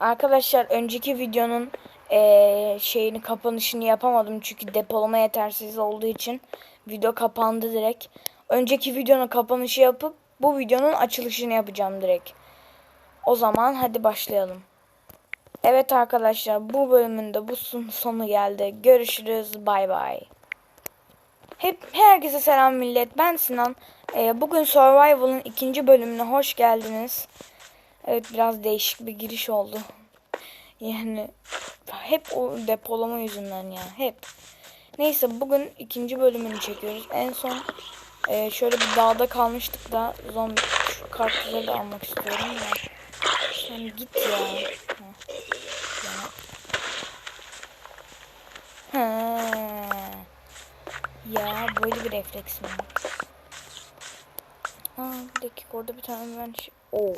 Arkadaşlar önceki videonun eee, şeyini kapanışını yapamadım çünkü depolama yetersiz olduğu için video kapandı direkt. Önceki videonun kapanışı yapıp bu videonun açılışını yapacağım direkt. O zaman hadi başlayalım. Evet arkadaşlar bu bölümün de bu son- sonu geldi. Görüşürüz. Bay bay. Hep herkese selam millet. Ben Sinan. Ee, bugün Survival'ın ikinci bölümüne hoş geldiniz. Evet biraz değişik bir giriş oldu. Yani hep o depolama yüzünden ya. Hep. Neyse bugün ikinci bölümünü çekiyoruz. En son e, şöyle bir dağda kalmıştık da zombi kartları da almak istiyorum ya. Sen git ya. Ha. Ya. Böyle bir refleks mi? Aa bir dakika orada bir tane ben şey... Oo.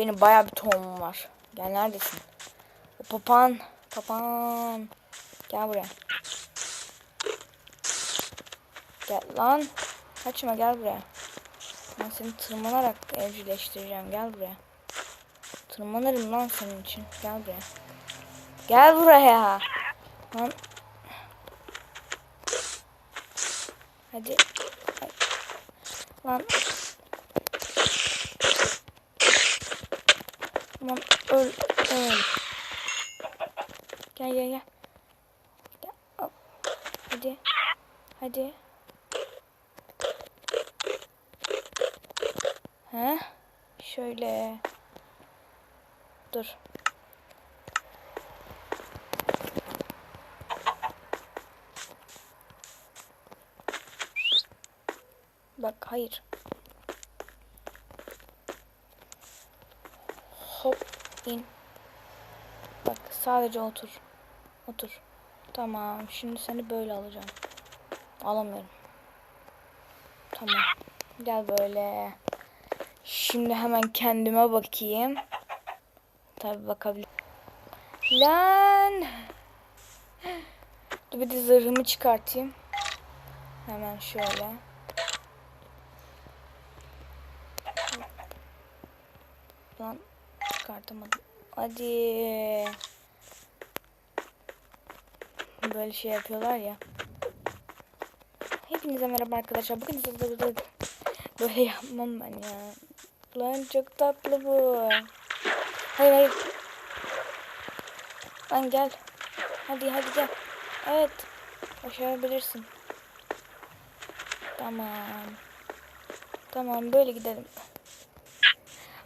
Benim bayağı bir tohumum var. Gel neredesin? O papan. Papan. Gel buraya. Gel lan. Kaçma gel buraya. Ben seni tırmanarak evcilleştireceğim. Gel buraya. Tırmanırım lan senin için. Gel buraya. Gel buraya. Lan. Hadi. Lan. Tamam öl öl. Gel gel gel. Gel. Hadi. Hadi. He? Şöyle. Dur. Bak hayır. Hop in. Bak sadece otur. Otur. Tamam. Şimdi seni böyle alacağım. Alamıyorum. Tamam. Gel böyle. Şimdi hemen kendime bakayım. Tabi bakabilir. Lan. Dur bir de zırhımı çıkartayım. Hemen şöyle. Lan çıkartamadım. Hadi. Böyle şey yapıyorlar ya. Hepinize merhaba arkadaşlar. Bugün böyle yapmam ben ya. Lan çok tatlı bu. Hayır hayır. Lan gel. Hadi hadi gel. Evet. Başarabilirsin. Tamam. Tamam böyle gidelim.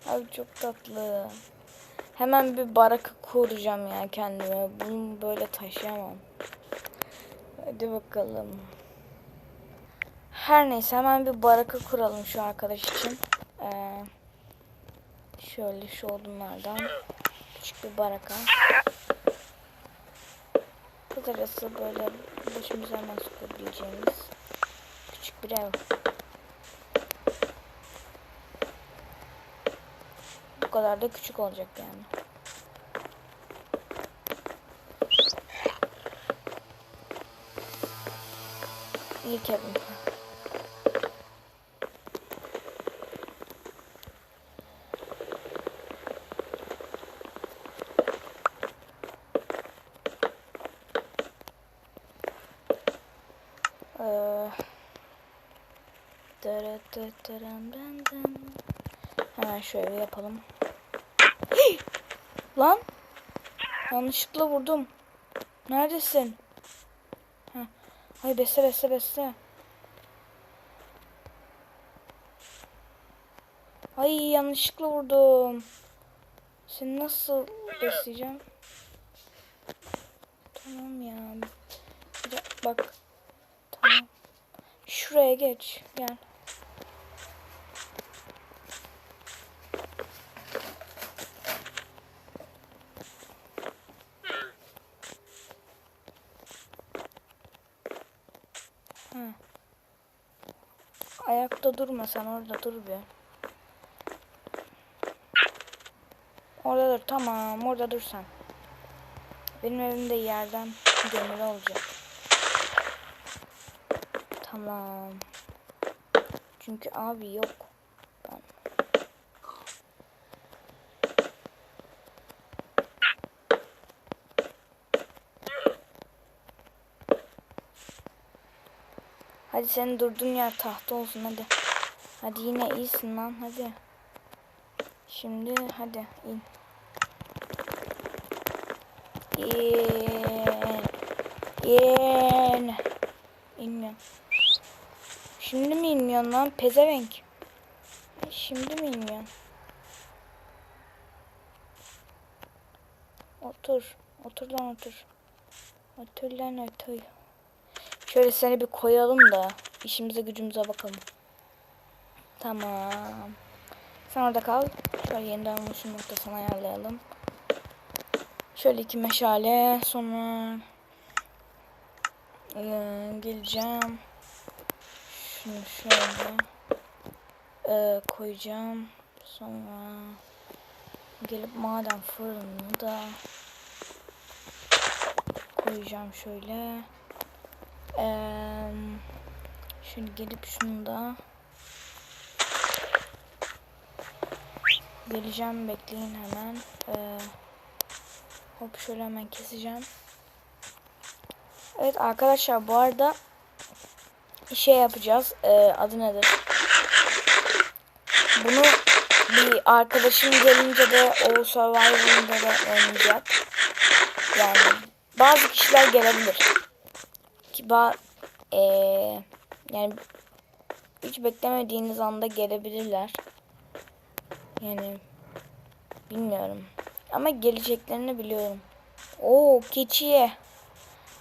Abi çok tatlı. Hemen bir baraka kuracağım ya kendime. Bunu böyle taşıyamam. Hadi bakalım. Her neyse hemen bir baraka kuralım şu arkadaş için. Ee, şöyle şu odunlardan küçük bir baraka. Kız arası böyle başımıza hemen sokabileceğimiz küçük bir ev. Kadar da küçük olacak yani. İlk evim. Ee. Hemen şöyle yapalım. Lan! Yanlışlıkla vurdum. Neredesin? Heh. Ay besle besle besle. Ay yanlışlıkla vurdum. Seni nasıl besleyeceğim? Tamam ya. Bak. Tamam. Şuraya geç. Gel. Ayakta durma sen orada dur bir. Orada dur tamam orada dur sen. Benim evimde yerden gömülü olacak. Tamam. Çünkü abi yok. Hadi senin durduğun yer tahta olsun hadi. Hadi yine iyisin lan hadi. Şimdi hadi in. İn. İn. İnmiyorum. Şimdi mi inmiyorsun lan pezevenk? Şimdi mi inmiyorsun? Otur. Otur lan otur. Otur lan otur. Şöyle seni bir koyalım da işimize gücümüze bakalım. Tamam. Sen orada kal. Şöyle yeniden oluşum noktasını ayarlayalım. Şöyle iki meşale sonra ee, geleceğim. Şunu şöyle ee, koyacağım. Sonra gelip maden fırını da koyacağım şöyle. Ee, şimdi gelip şunu da geleceğim bekleyin hemen. Ee, hop şöyle hemen keseceğim. Evet arkadaşlar bu arada şey yapacağız. Ee, adı nedir? Bunu bir arkadaşım gelince de o Survivor'ında da oynayacak. Yani bazı kişiler gelebilir. Ba ee, yani hiç beklemediğiniz anda gelebilirler. Yani bilmiyorum. Ama geleceklerini biliyorum. Oo keçiye.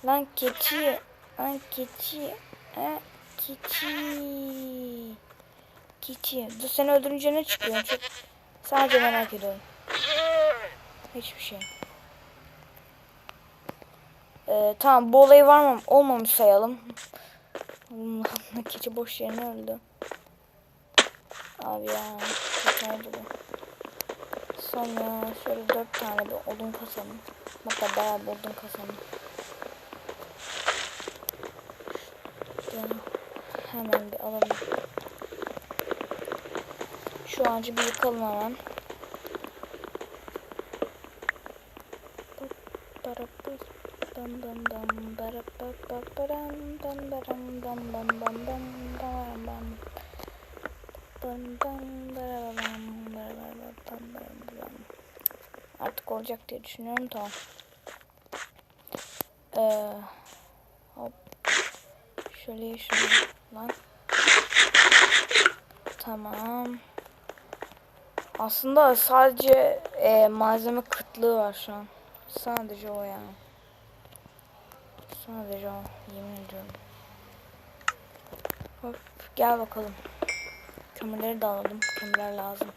Lan keçi. Lan keçi. Ha, keçi. Keçi. Dur seni öldürünce ne çıkıyor? Çok sadece merak ediyorum. Hiçbir şey. Ee, tamam bu olayı var mı? Olmamış sayalım. Keçi boş yerine öldü. Abi ya. Oldu bu. Sonra şöyle dört tane bir odun kasalım. Hatta bayağı bir odun kasalım. Hemen bir alalım. Şu ağacı bir yıkalım hemen. Dam dam dam bara ba ba baram dam baram dam bam bam bam bam bam bam bam baram baram bam bam bam Artık olacak diye düşünüyorum tamam. Ee, hop. Şöyle şunu lan. Tamam. Aslında sadece e, malzeme kıtlığı var şu an. Sadece o yani. Sadece o. Yemin ediyorum. Hop gel bakalım. Kömürleri de alalım. Kömürler lazım.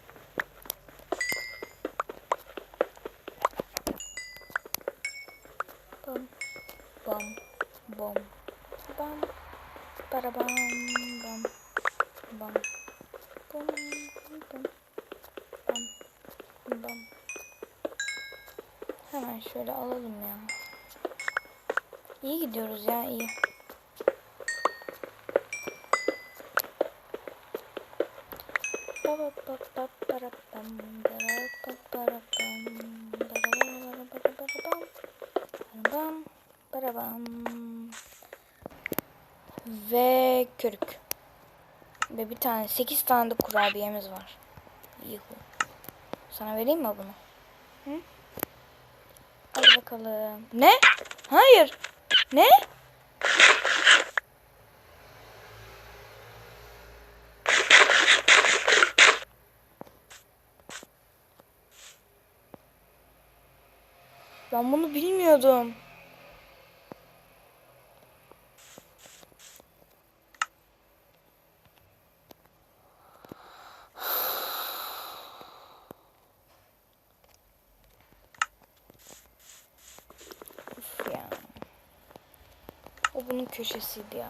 Bam. Bam. Bam. Bam. Para bam. Bam. Bam. Bam. Bam. Bam. Bam. Hemen şöyle alalım ya. İyi gidiyoruz ya iyi. Ve körük. Ve bir tane, sekiz tane de kurabiyemiz var. Yuhu. Sana vereyim mi bunu? Hı? Hadi bakalım. Ne? Hayır. Ne? Ben bunu bilmiyordum. Of ya. O bunun köşesiydi ya.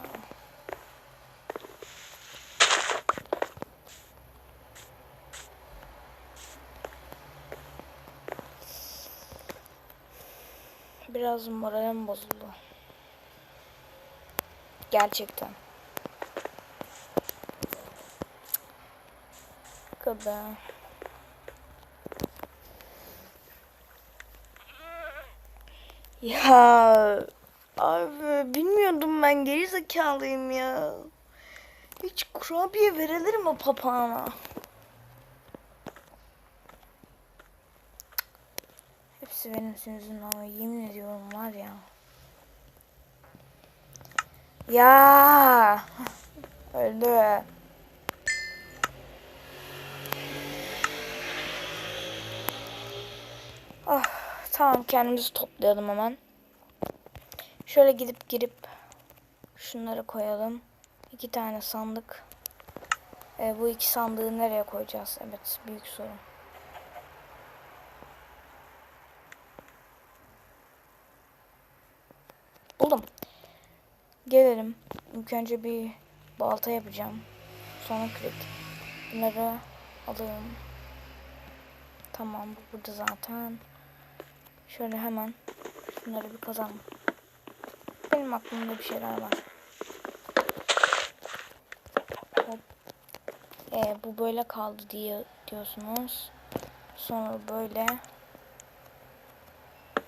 Biraz moralim bozuldu. Gerçekten. Kadar. Ya abi bilmiyordum ben geri zekalıyım ya. Hiç kurabiye verilir mi papağana? Hepsi benim yüzümden ama yemin ediyorum var ya. Ya öldü. Ah, tamam kendimizi toplayalım hemen. Şöyle gidip girip şunları koyalım. İki tane sandık. Ee, bu iki sandığı nereye koyacağız? Evet büyük sorun. Buldum. Gelelim. İlk önce bir balta yapacağım. Sonra kürek. Bunları alayım. Tamam bu burada zaten. Şöyle hemen şunları bir kazalım. Benim aklımda bir şeyler var. Hop. Ee, bu böyle kaldı diye diyorsunuz. Sonra böyle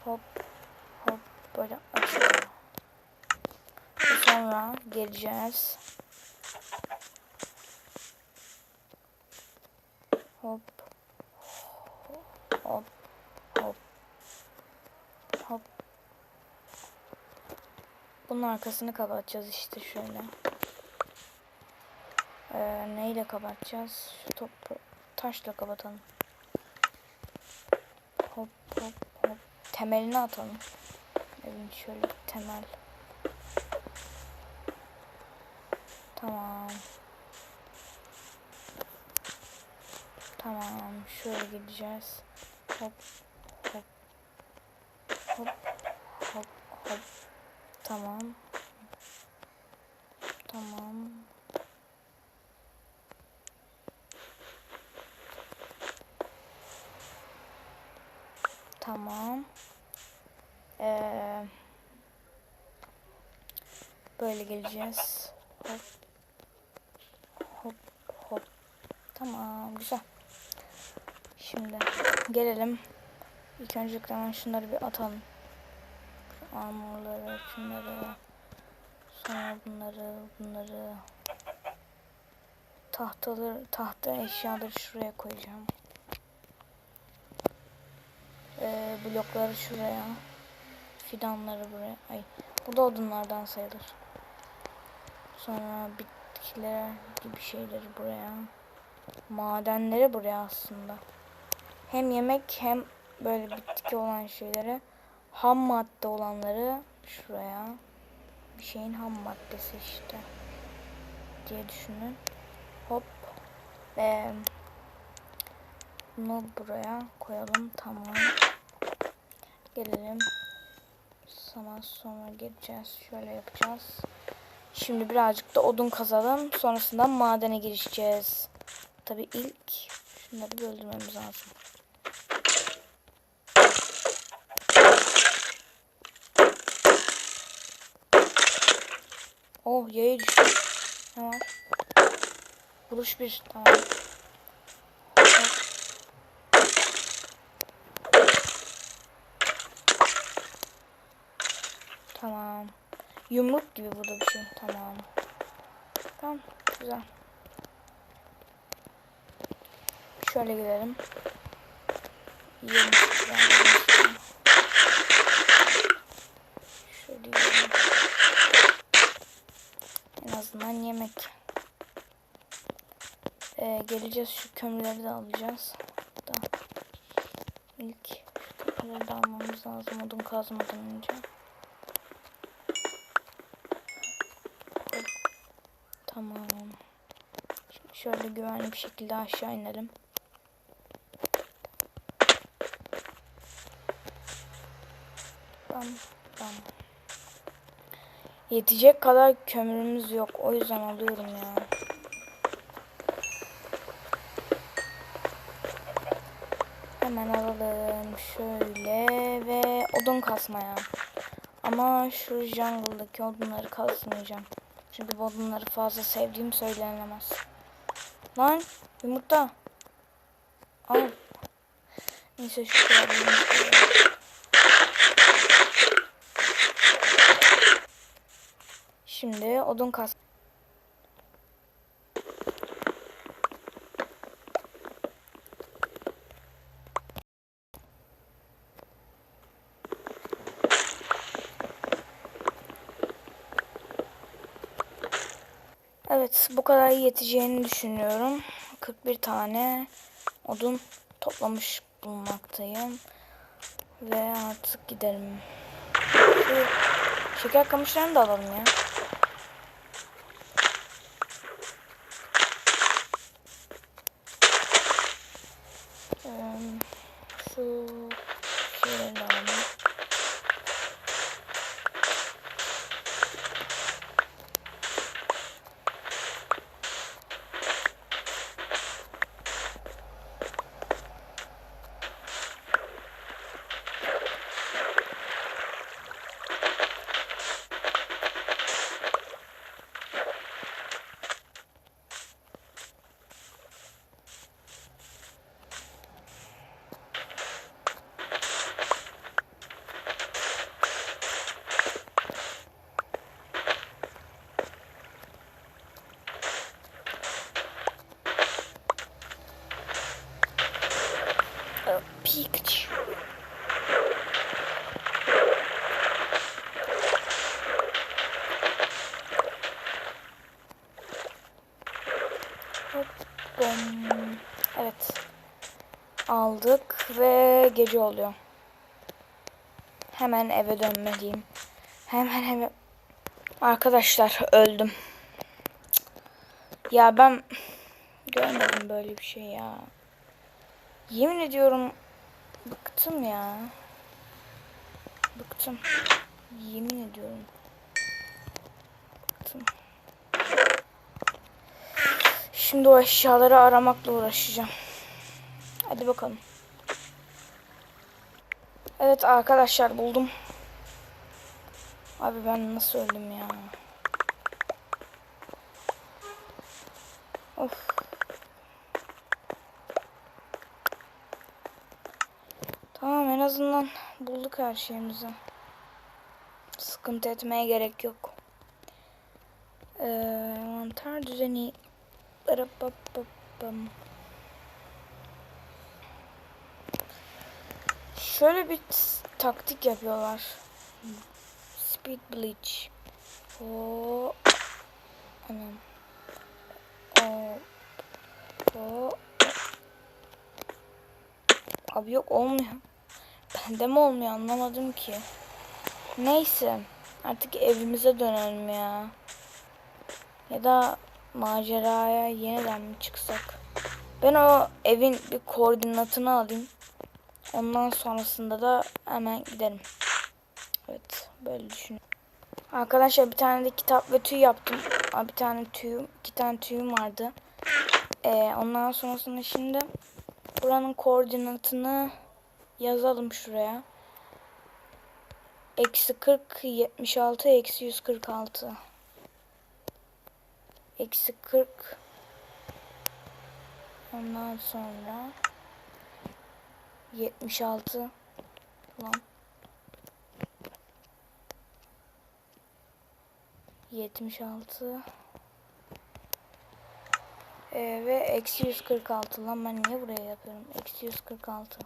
hop hop böyle açılıyor. Sonra geleceğiz. Hop. Hop. Hop. Bunun arkasını kapatacağız işte şöyle. Ee, neyle kapatacağız? Şu topu taşla kapatalım. Hop hop hop. Temelini atalım. Evin şöyle temel. Tamam. Tamam. Şöyle gideceğiz. Hop hop hop hop hop. Tamam. Tamam. Tamam. Ee, böyle geleceğiz. Hop. Hop hop. Tamam güzel. Şimdi gelelim. İlk öncelikle şunları bir atalım. Armorları, şunları. Sonra bunları, bunları. Tahtaları, tahta eşyaları şuraya koyacağım. Ee, blokları şuraya. Fidanları buraya. Ay, bu da odunlardan sayılır. Sonra bitkiler gibi şeyleri buraya. Madenleri buraya aslında. Hem yemek hem böyle bitki olan şeyleri. Ham madde olanları şuraya. Bir şeyin ham maddesi işte. Diye düşünün. Hop. Ee, bunu buraya koyalım. Tamam. Gelelim. Sana sonra geleceğiz. Şöyle yapacağız. Şimdi birazcık da odun kazalım. Sonrasında madene girişeceğiz. Tabi ilk şunları bir öldürmemiz lazım. Oh yaya düştü. Ne var? Vuruş bir. Tamam. Tamam. Yumruk gibi burada bir şey. Tamam. Tamam. Güzel. Şöyle gidelim. Yiyelim. Şöyle yiyelim. En azından yemek. Ee, geleceğiz şu kömürleri de alacağız. Da. İlk şu kömürleri de almamız lazım odun kazmadan önce. Tamam. Şimdi şöyle güvenli bir şekilde aşağı inelim. Bam bam. Yetecek kadar kömürümüz yok. O yüzden alıyorum ya. Hemen alalım. Şöyle ve odun kasmaya. Ama şu jungle'daki odunları kasmayacağım. Çünkü bu odunları fazla sevdiğim söylenemez. Lan yumurta. Al. Neyse şu Şimdi odun kas. Evet bu kadar yeteceğini düşünüyorum. 41 tane odun toplamış bulunmaktayım. Ve artık gidelim. Şu şeker kamışlarını da alalım ya. Ee, şu şeyleri de alalım. Ee, Pikachu. Hop, bom. Evet. Aldık ve gece oluyor. Hemen eve dönmeliyim. Hemen eve... Arkadaşlar öldüm. Ya ben görmedim böyle bir şey ya. Yemin ediyorum bıktım ya. Bıktım. Yemin ediyorum. Bıktım. Şimdi o eşyaları aramakla uğraşacağım. Hadi bakalım. Evet arkadaşlar buldum. Abi ben nasıl öldüm ya? Of. Tamam en azından bulduk her şeyimizi. Sıkıntı etmeye gerek yok. Ee, mantar düzeni. Barabababam. Şöyle bir taktik yapıyorlar. Speed bleach. O anam. O o Abi yok olmuyor. Bende mi olmuyor anlamadım ki. Neyse. Artık evimize dönelim ya. Ya da maceraya yeniden mi çıksak? Ben o evin bir koordinatını alayım. Ondan sonrasında da hemen giderim. Evet böyle düşünüyorum. Arkadaşlar bir tane de kitap ve tüy yaptım. Aa, Bir tane tüyüm, iki tane tüyüm vardı. Ee, ondan sonrasında şimdi buranın koordinatını yazalım şuraya. Eksi 40, 76, eksi 146. Eksi 40. Ondan sonra 76 lan. 76 ee, ve eksi 146 lan ben niye buraya yapıyorum? Eksi 146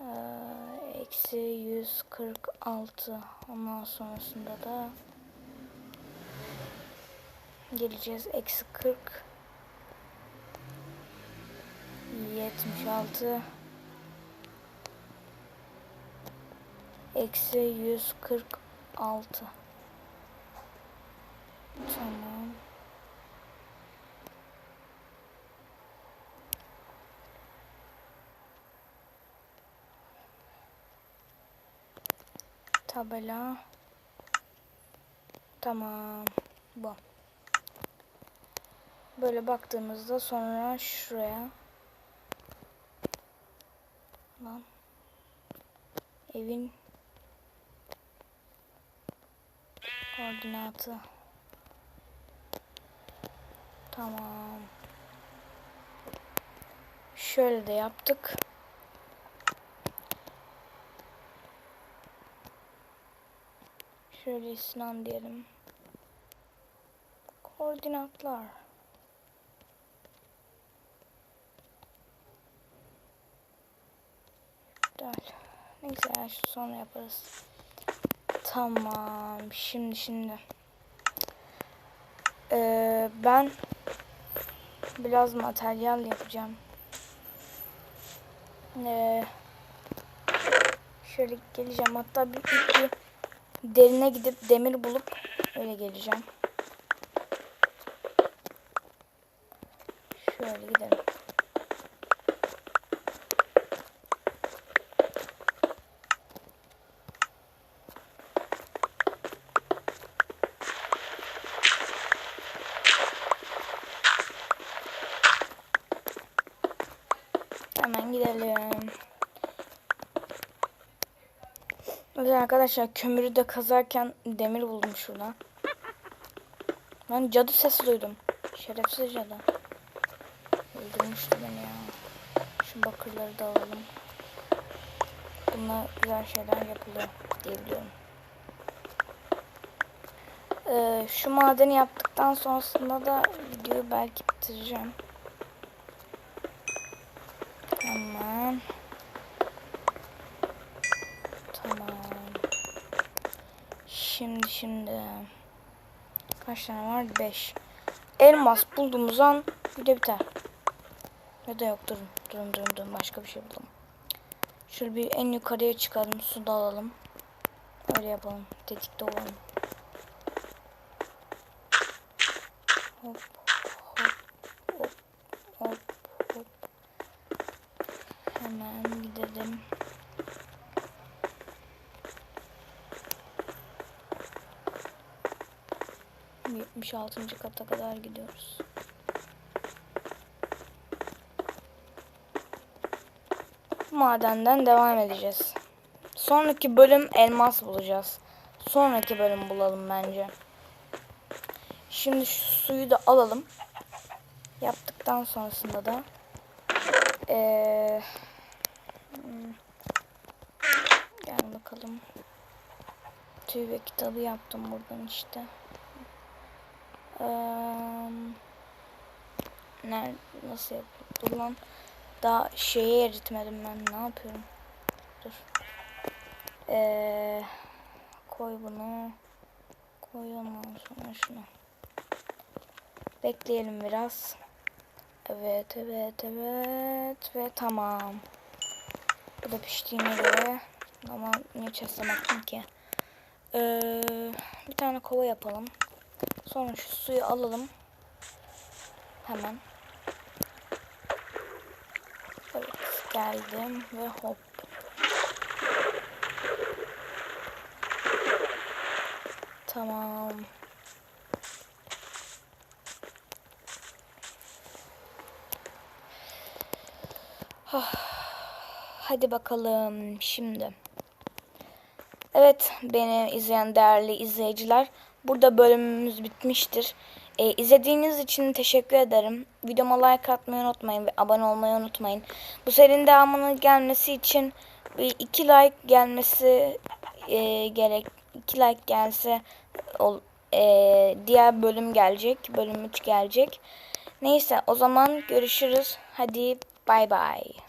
ee, eksi 146 ondan sonrasında da geleceğiz. Eksi 40 76 eksi 146 tamam. Tabela. Tamam. Bu. Böyle baktığımızda sonra şuraya evin koordinatı. Tamam. Şöyle de yaptık. Şöyle isnan diyelim. Koordinatlar. İptal neyse ya şu sonra yaparız Tamam. Şimdi şimdi. Ee, ben biraz materyal yapacağım. Ee, şöyle geleceğim. Hatta bir, bir, bir derine gidip demir bulup öyle geleceğim. Şöyle gidelim. Hemen gidelim. Evet arkadaşlar kömürü de kazarken demir buldum şurada. Ben cadı sesi duydum. Şerefsiz cadı. Öldürmüştü beni ya. Şu bakırları da alalım. Bunlar güzel şeyler yapılıyor diyebiliyorum. Ee, şu madeni yaptıktan sonrasında da videoyu belki bitireceğim. Hemen. Tamam. Şimdi şimdi. Kaç tane var? 5. Elmas bulduğumuz an video biter. Ya da yok durun. Durun durun durun. Başka bir şey buldum. Şöyle bir en yukarıya çıkalım. Su da alalım. Öyle yapalım. Tetikte olalım. Hop 76. kata kadar gidiyoruz. Madenden devam edeceğiz. Sonraki bölüm elmas bulacağız. Sonraki bölüm bulalım bence. Şimdi şu suyu da alalım. Yaptıktan sonrasında da ee, gel bakalım. Tüy ve kitabı yaptım buradan işte. Ee, nerede nasıl yapıldı lan? Daha şeyi eritmedim ben. Ne yapıyorum? Dur. Ee, koy bunu. Koy ondan sonra şunu. Bekleyelim biraz. Evet, evet, evet ve tamam. Bu da piştiğine göre ama niye baktım ki? Ee, bir tane kova yapalım. Sonra şu suyu alalım. Hemen. Evet, geldim ve hop. Tamam. Ah, Hadi bakalım şimdi. Evet beni izleyen değerli izleyiciler. Burada bölümümüz bitmiştir. Ee, izlediğiniz için teşekkür ederim. Videoma like atmayı unutmayın ve abone olmayı unutmayın. Bu serinin devamının gelmesi için bir iki like gelmesi e, gerek. iki like gelse ol, e, diğer bölüm gelecek. Bölüm 3 gelecek. Neyse o zaman görüşürüz. Hadi bay bay.